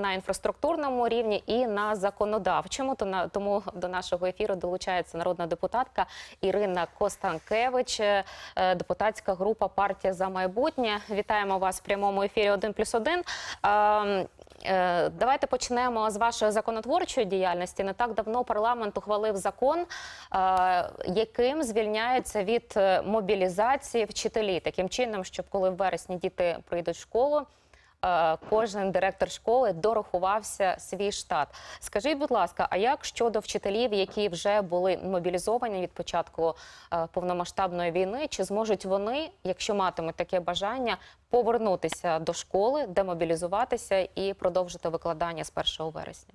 на інфраструктурному рівні, і на законодавчому. Тому до нашого ефіру долучається народна депутатка Ірина Костанкевич, е, депутатська група партія за майбутнє. Вітаємо вас в прямому ефірі 1+,1. Ем, Е, Давайте почнемо з вашої законотворчої діяльності. Не так давно парламент ухвалив закон, е, яким звільняються від е, мобілізації вчителі, таким чином, щоб коли в вересні діти прийдуть в школу. Е, Кожен директор школи дорахувався свій штат. Скажіть, будь ласка, а як щодо вчителів, які вже були мобілізовані від початку е, повномасштабної війни, чи зможуть вони, якщо матимуть таке бажання, повернутися до школи, демобілізуватися і продовжити викладання з 1 вересня?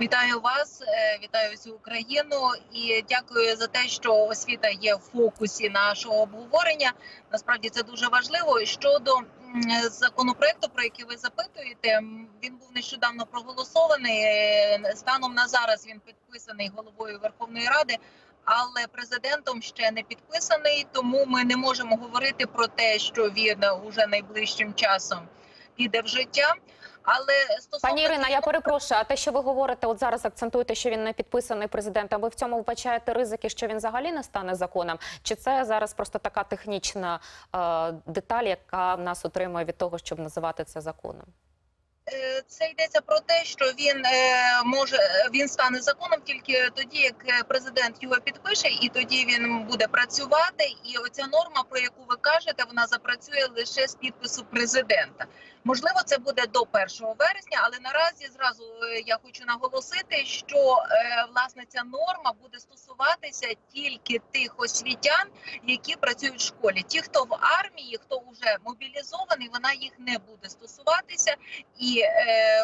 Вітаю вас, е, вітаю всю Україну і дякую за те, що освіта є в фокусі нашого обговорення. Насправді це дуже важливо. Щодо законопроекту, про який ви запитуєте, він був нещодавно проголосований. Е, Станом на зараз він підписаний головою Верховної Ради. Але президентом ще не підписаний, тому ми не можемо говорити про те, що він уже найближчим часом піде в життя. Але стосовно Пані Ірина, я перепрошую. А те, що ви говорите, от зараз акцентуєте, що він не підписаний президентом. Ви в цьому вбачаєте ризики, що він взагалі не стане законом? Чи це зараз просто така технічна е, деталь, яка нас утримує від того, щоб називати це законом? Е, Це йдеться про те, що він е, може він стане законом тільки тоді, як е, президент його підпише, і тоді він буде працювати. І оця норма, про яку ви кажете, вона запрацює лише з підпису президента. Можливо, це буде до 1 вересня, але наразі зразу я хочу наголосити, що власне ця норма буде стосуватися тільки тих освітян, які працюють в школі. Ті, хто в армії, хто вже мобілізований, вона їх не буде стосуватися і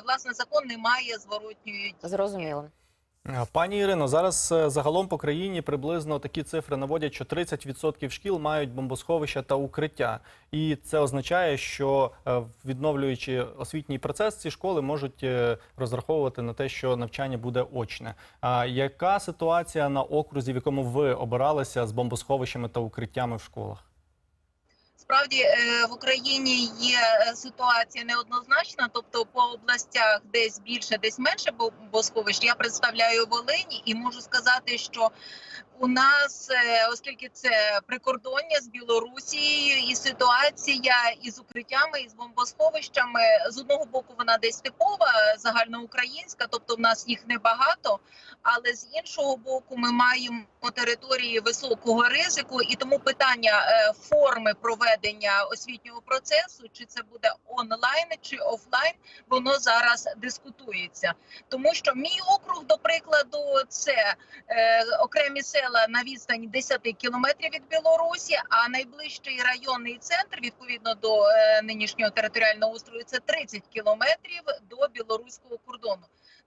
власне закон не має зворотньої дії. Зрозуміло. Е, Пані Ірино, зараз е, загалом по країні приблизно такі цифри наводять, що 30% шкіл мають бомбосховища та укриття. І це означає, що е, відновлюючи освітній процес, ці школи можуть е, розраховувати на те, що навчання буде очне. А яка ситуація на окрузі, в якому ви обиралися з бомбосховищами та укриттями в школах? Справді е, в Україні є е, ситуація неоднозначна, тобто по областях десь більше, десь менше бомбосховищ. Я представляю Волині і можу сказати, що у нас, е, оскільки це прикордоння з Білорусією, і ситуація із укриттями і з бомбосховищами з одного боку вона десь типова, загальноукраїнська, тобто в нас їх небагато. Але з іншого боку, ми маємо території високого ризику, і тому питання е, форми проведення освітнього процесу, чи це буде онлайн чи офлайн, воно зараз дискутується. Тому що мій округ, до прикладу, це е, окремі села на відстані 10 кілометрів від Білорусі, а найближчий районний центр, відповідно до е, нинішнього територіального устрою, це 30 кілометрів до білоруського кордону.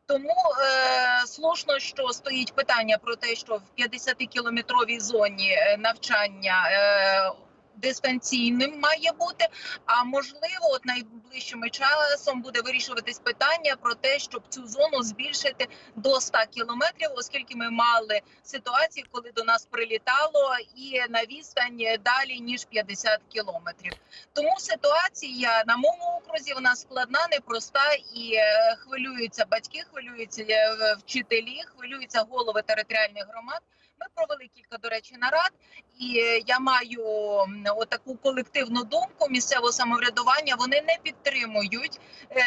Тому е, слушно, що стоїть питання про те, що в 50-кілометровій зоні е, навчання е, дистанційним має бути. А можливо, от найближчим часом буде вирішуватись питання про те, щоб цю зону збільшити до 100 кілометрів, оскільки ми мали ситуацію, коли до нас прилітало і на відстань далі ніж 50 кілометрів. Тому ситуація на моєму окрузі вона складна, непроста і е, хвилюються батьки, хвилюються е, вчителі, хвилюються голови територіальних громад. Ми провели кілька, до речі, нарад, і е, я маю таку колективну думку місцевого самоврядування. Вони не підтримують е,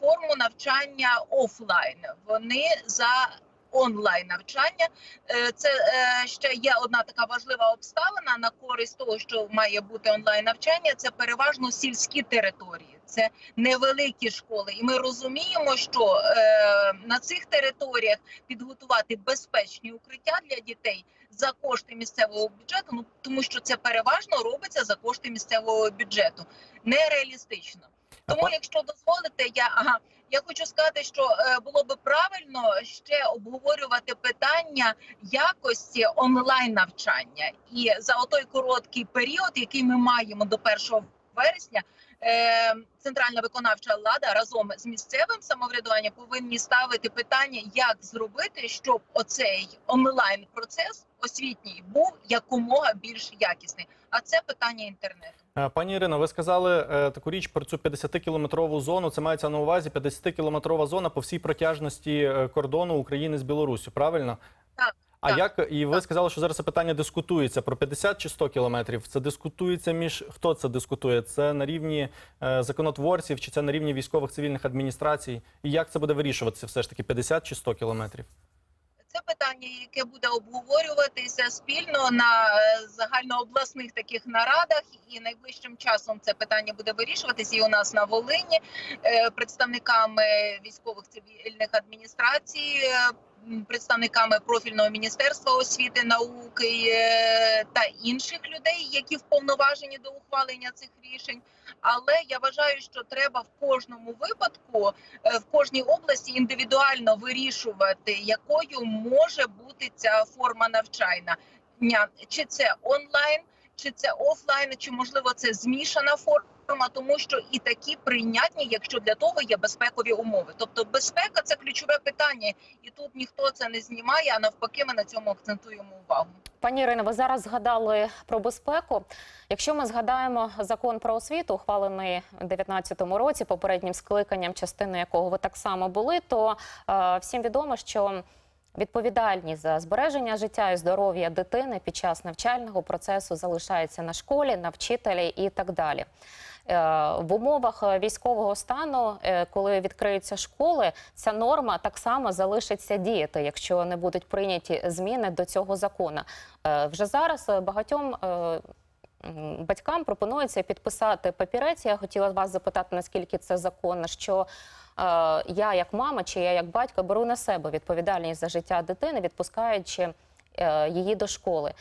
форму навчання офлайн. Вони за онлайн навчання. Е, Це е, ще є одна така важлива обставина на користь того, що має бути онлайн навчання. Це переважно сільські території, це невеликі школи, і ми розуміємо, що е, на цих територіях підготувати безпечні укриття для дітей за кошти місцевого бюджету. Ну тому що це переважно робиться за кошти місцевого бюджету. Нереалістично. Тому, якщо дозволите, я ага, я хочу сказати, що е, було би правильно ще обговорювати питання якості онлайн навчання, і за той короткий період, який ми маємо до 1 вересня, е, центральна виконавча влада разом з місцевим самоврядуванням повинні ставити питання, як зробити, щоб оцей онлайн процес освітній був якомога більш якісний. А це питання інтернету. Е, Пані Ірино, ви сказали е, таку річ про цю 50-кілометрову зону. Це мається на увазі 50-кілометрова зона по всій протяжності е, кордону України з Білоруссю, правильно? Так, А так, як і ви так. сказали, що зараз це питання дискутується про 50 чи 100 кілометрів? Це дискутується між хто це дискутує? Це на рівні е, законотворців, чи це на рівні військових цивільних адміністрацій? І як це буде вирішуватися? Все ж таки 50 чи 100 кілометрів? Це питання, яке буде обговорюватися спільно на е, загальнообласних таких нарадах, і найближчим часом це питання буде вирішуватися і у нас на Волині е, представниками військових цивільних адміністрацій. Представниками профільного міністерства освіти, науки е, та інших людей, які вповноважені до ухвалення цих рішень. Але я вважаю, що треба в кожному випадку е, в кожній області індивідуально вирішувати, якою може бути ця форма навчання. Ня- Чи це онлайн, чи це офлайн, чи можливо це змішана форма, тому що і такі прийнятні, якщо для того є безпекові умови. Тобто безпека це ключове питання, і тут ніхто це не знімає. А навпаки, ми на цьому акцентуємо увагу. Пані Ірино, ви зараз згадали про безпеку. Якщо ми згадаємо закон про освіту, ухвалений у 2019 році, попереднім скликанням, частиною якого ви так само були, то е, всім відомо, що відповідальність за збереження життя і здоров'я дитини під час навчального процесу залишається на школі, на вчителі і так далі. Е, В умовах е, військового стану, е, коли відкриються школи, ця норма так само залишиться діяти, якщо не будуть прийняті зміни до цього закону. Вже зараз багатьом батькам пропонується підписати папірець. Я хотіла вас запитати, наскільки це законно, що е, я, як мама чи я як батько, беру на себе відповідальність за життя дитини, відпускаючи е, її до школи.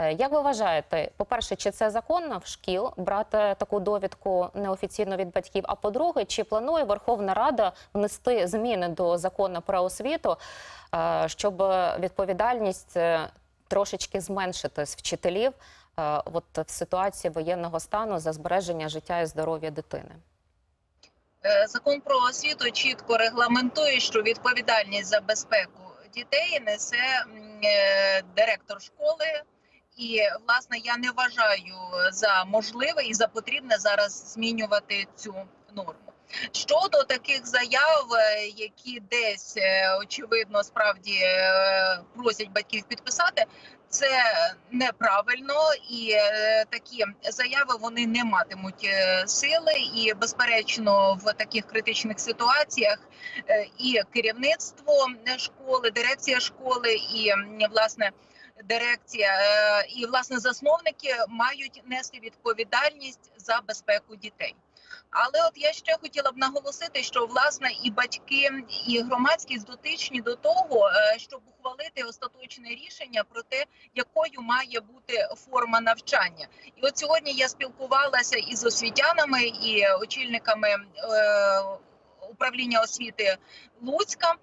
Е, Як ви вважаєте, по-перше, чи це законно в шкіл брати таку довідку неофіційно від батьків? А по-друге, чи планує Верховна Рада внести зміни до закону про освіту, е, щоб відповідальність е, трошечки зменшити з вчителів от в ситуації воєнного стану за збереження життя і здоров'я дитини? Е, Закон про освіту чітко регламентує, що відповідальність за безпеку дітей несе е, директор школи. І власне я не вважаю за можливе і за потрібне зараз змінювати цю норму. Щодо таких заяв, е, які десь е, очевидно справді е, просять батьків підписати, це неправильно, і е, такі заяви вони не матимуть е, сили. І безперечно, в таких критичних ситуаціях е, і керівництво школи, дирекція школи, і власне дирекція і власне засновники мають нести відповідальність за безпеку дітей. Але от я ще хотіла б наголосити, що власне і батьки, і громадськість дотичні до того, е, щоб ухвалити остаточне рішення про те, якою має бути форма навчання. І от сьогодні я спілкувалася із освітянами і очільниками е, управління освіти Луцька,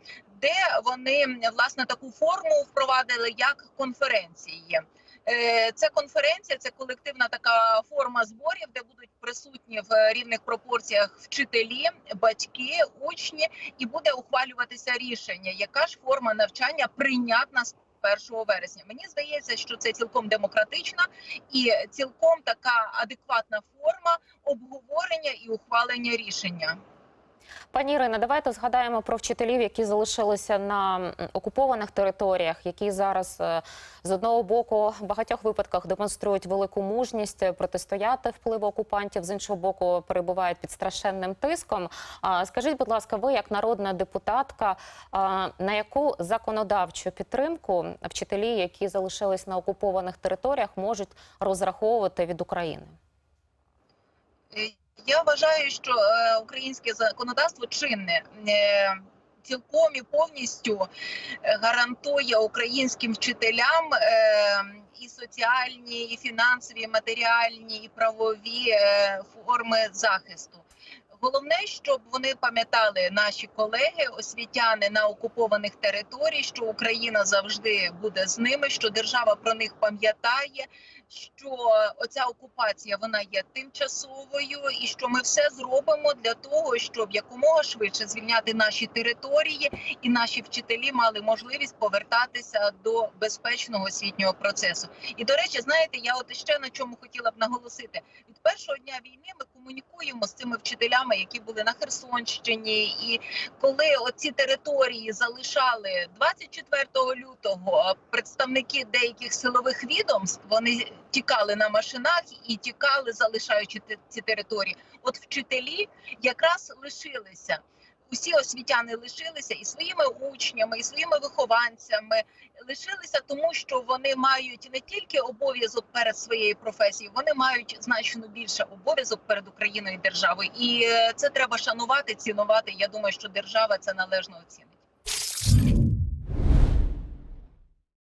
де вони власне таку форму впровадили як конференції. Е, Це конференція, це колективна така форма зборів, де будуть присутні в рівних пропорціях вчителі, батьки, учні, і буде ухвалюватися рішення, яка ж форма навчання прийнятна з 1 вересня. Мені здається, що це цілком демократична і цілком така адекватна форма обговорення і ухвалення рішення. Пані Ірино, давайте згадаємо про вчителів, які залишилися на окупованих територіях, які зараз е, з одного боку в багатьох випадках демонструють велику мужність е, протистояти впливу окупантів, з іншого боку, перебувають під страшенним тиском. Скажіть, будь ласка, ви як народна депутатка, на яку законодавчу підтримку вчителі, які залишились на окупованих територіях, можуть розраховувати від України? Я вважаю, що е, українське законодавство чинне е, цілком і повністю е, гарантує українським вчителям і соціальні, і фінансові, і матеріальні, і правові форми захисту. Головне, щоб вони пам'ятали наші колеги, освітяни на окупованих територій, що Україна завжди буде з ними, що держава про них пам'ятає, що оця окупація вона є тимчасовою, і що ми все зробимо для того, щоб якомога швидше звільняти наші території, і наші вчителі мали можливість повертатися до безпечного освітнього процесу. І до речі, знаєте, я от ще на чому хотіла б наголосити від першого дня війни. Ми комунікуємо з цими вчителями, які були на Херсонщині, і коли оці території залишали 24 лютого представники деяких силових відомств, вони тікали на машинах і тікали, залишаючи ці території. От вчителі якраз лишилися. Усі освітяни лишилися і своїми учнями, і своїми вихованцями лишилися, тому що вони мають не тільки обов'язок перед своєю професією, вони мають значно більше обов'язок перед Україною і державою. І е, це треба шанувати, цінувати. Я думаю, що держава це належно оцінить.